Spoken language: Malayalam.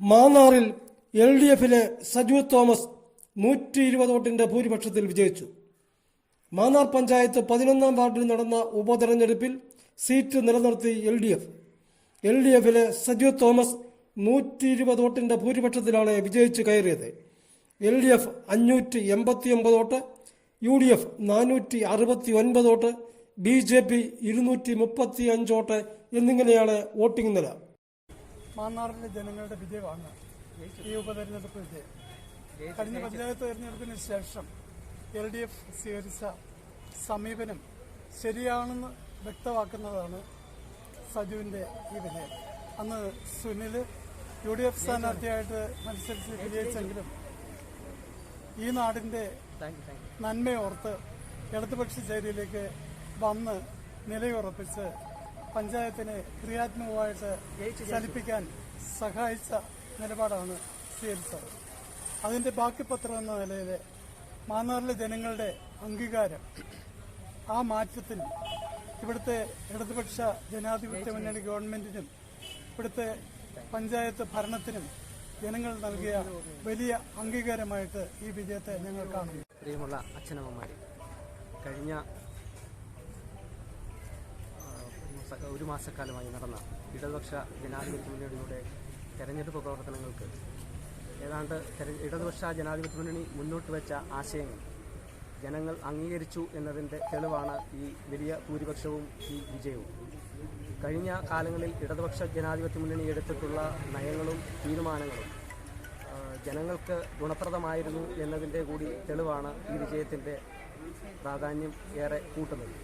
മാന്നാറിൽ എൽ ഡി എഫിലെ സജു തോമസ് നൂറ്റി ഇരുപത് വോട്ടിന്റെ ഭൂരിപക്ഷത്തിൽ വിജയിച്ചു. മാന്നാർ പഞ്ചായത്ത് പതിനൊന്നാം വാർഡിൽ നടന്ന ഉപതെരഞ്ഞെടുപ്പിൽ സീറ്റ് നിലനിർത്തി L D F L D F Saju Thomas നൂറ്റി ഇരുപത് വോട്ടിന്റെ ഭൂരിപക്ഷത്തിലാണ് വിജയിച്ചു കയറിയത്. എൽ ഡി എഫ് അഞ്ഞൂറ്റി എൺപത്തി ഒമ്പത് വോട്ട് യു ഡി എഫ് നാനൂറ്റി അറുപത്തി ഒൻപത് വോട്ട് ബി ജെ പി ഇരുന്നൂറ്റി മുപ്പത്തി അഞ്ച് വോട്ട് എന്നിങ്ങനെയാണ് വോട്ടിംഗ് നില. മാന്നാറിലെ ജനങ്ങളുടെ വിജയമാണ് ഈ ഉപതെരഞ്ഞെടുപ്പ് വിജയം. കഴിഞ്ഞ പഞ്ചായത്ത് തെരഞ്ഞെടുപ്പിന് ശേഷം എൽ ഡി എഫ് സ്വീകരിച്ച സമീപനം ശരിയാണെന്ന് വ്യക്തമാക്കുന്നതാണ് സജുവിന്റെ ഈ വിജയം അന്ന് സുനിൽ യു ഡി എഫ് സ്ഥാനാർത്ഥിയായിട്ട് മത്സരിച്ച് വിജയിച്ചെങ്കിലും ഈ നാടിന്റെ നന്മയോർത്ത് ഇടതുപക്ഷ ചേരിയിലേക്ക് വന്ന് നിലയുറപ്പിച്ച് പഞ്ചായത്തിനെ ക്രിയാത്മകമായിട്ട് ചലിപ്പിക്കാൻ സഹായിച്ച നിലപാടാണ് സ്വീകരിച്ചത് അതിന്റെ ബാക്കി പത്രം എന്ന നിലയിൽ മാന്നാറിലെ ജനങ്ങളുടെ അംഗീകാരം ആ മാറ്റത്തിൽ ഇവിടുത്തെ ഇടതുപക്ഷ ജനാധിപത്യ മുന്നണി ഗവൺമെന്റിനും ഇവിടുത്തെ പഞ്ചായത്ത് ഭരണത്തിനും ജനങ്ങൾ നൽകിയ വലിയ അംഗീകാരമായിട്ട് ഈ വിജയത്തെ ഞങ്ങൾ കാണുന്നു. പ്രിയമുള്ള അച്ഛനമ്മമാരെ കഴിഞ്ഞ ആ, ഒരു മാസക്കാലമായി നടന്ന ഇടതുപക്ഷ ജനാധിപത്യ മുന്നണിയുടെ തെരഞ്ഞെടുപ്പ് പ്രവർത്തനങ്ങൾക്ക് ഏതാണ്ട് ഇടതുപക്ഷ ജനാധിപത്യ മുന്നണി മുന്നോട്ട് വെച്ച ആശയങ്ങൾ ജനങ്ങൾ അംഗീകരിച്ചു എന്നതിന്റെ തെളിവാണ് ഈ വലിയ ഭൂരിപക്ഷവും ഈ വിജയവും. കഴിഞ്ഞ കാലങ്ങളിൽ ഇടതുപക്ഷ ജനാധിപത്യ മുന്നണി എടുത്തിട്ടുള്ള നയങ്ങളും തീരുമാനങ്ങളും ജനങ്ങൾക്ക് ഗുണപ്രദമായിരുന്നു എന്നതിന്റെ കൂടി തെളിവാണ് ഈ വിജയത്തിന്റെ പ്രാധാന്യം ഏറെ കൂട്ടുന്നത്.